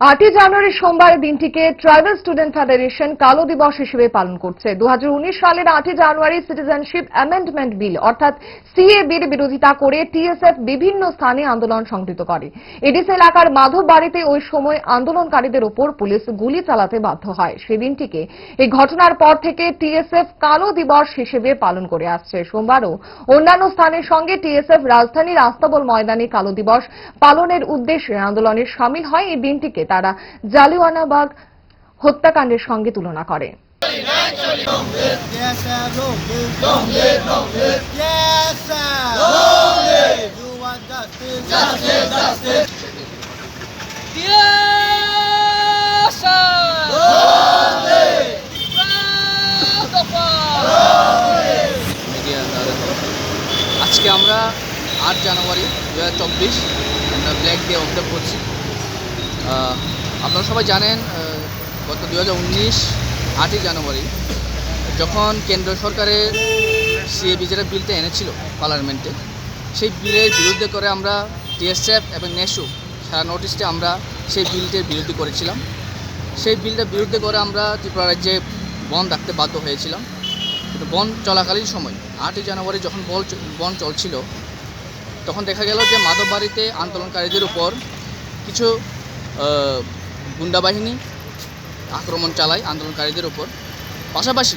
আটই জানুয়ারি সোমবার দিনটিকে ট্রাইবাল স্টুডেন্ট ফেডারেশন কালো দিবস হিসেবে পালন করছে। দু হাজার উনিশ সালের আটই জানুয়ারি সিটিজেনশিপ অ্যামেন্ডমেন্ট বিল, অর্থাৎ সিএ বির বিরোধিতা করে টিএসএফ বিভিন্ন স্থানে আন্দোলন সংগঠিত করে। এডিসি এলাকার মাধব বাড়িতে ওই সময় আন্দোলনকারীদের ওপর পুলিশ গুলি চালাতে বাধ্য হয়। সেদিনটিকে এই ঘটনার পর থেকে টিএসএফ কালো দিবস হিসেবে পালন করে আসছে। সোমবারও অন্যান্য স্থানের সঙ্গে টিএসএফ রাজধানীর আস্তাবল ময়দানে কালো দিবস পালনের উদ্দেশ্যে আন্দোলনে সামিল হয়। এই দিনটিকে তারা জালিওয়ানাবাগ হত্যাকাণ্ডের সঙ্গে তুলনা করে। আজকে আমরা আট জানুয়ারি দু হাজার চব্বিশ আমরা ব্ল্যাক ডে অবজার্ভ করছি। আপনারা সবাই জানেন গত দু হাজার উনিশ আটই জানুয়ারি, যখন কেন্দ্র সরকারের সিএ বিজের বিলটা এনেছিল পার্লামেন্টে, সেই বিলের বিরুদ্ধে করে আমরা টিএসএফ এবং নেশু সারা নোটিশে আমরা সেই বিলটির বিরুদ্ধে করেছিলাম। সেই বিলটার বিরুদ্ধে করে আমরা ত্রিপুরা রাজ্যে বন রাখতে বাধ্য হয়েছিলাম। কিন্তু বন্ধ চলাকালীন সময়, আটই জানুয়ারি যখন বল বন চলছিল, তখন দেখা গেল যে মাধববাড়িতে আন্দোলনকারীদের উপর কিছু গুন্ডা বাহিনী আক্রমণ চালায় আন্দোলনকারীদের উপর। পাশাপাশি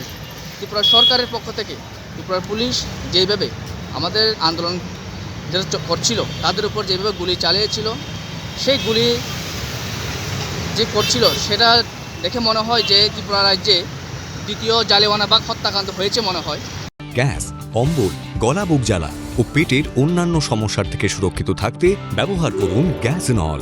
ত্রিপুরা সরকারের পক্ষ থেকে ত্রিপুরার পুলিশ যেইভাবে আমাদের আন্দোলন চ- করছিল, তাদের উপর যেভাবে গুলি চালিয়েছিল, সেই গুলি যে করছিল, সেটা দেখে মনে হয় যে ত্রিপুরা রাজ্যে দ্বিতীয় জালেওয়ানাবাগ হত্যাকাণ্ড হয়েছে মনে হয়। গ্যাস, অম্বল, গলা বুক জ্বালা ও পেটের অন্যান্য সমস্যার থেকে সুরক্ষিত থাকতে ব্যবহার করুন গ্যাস নল।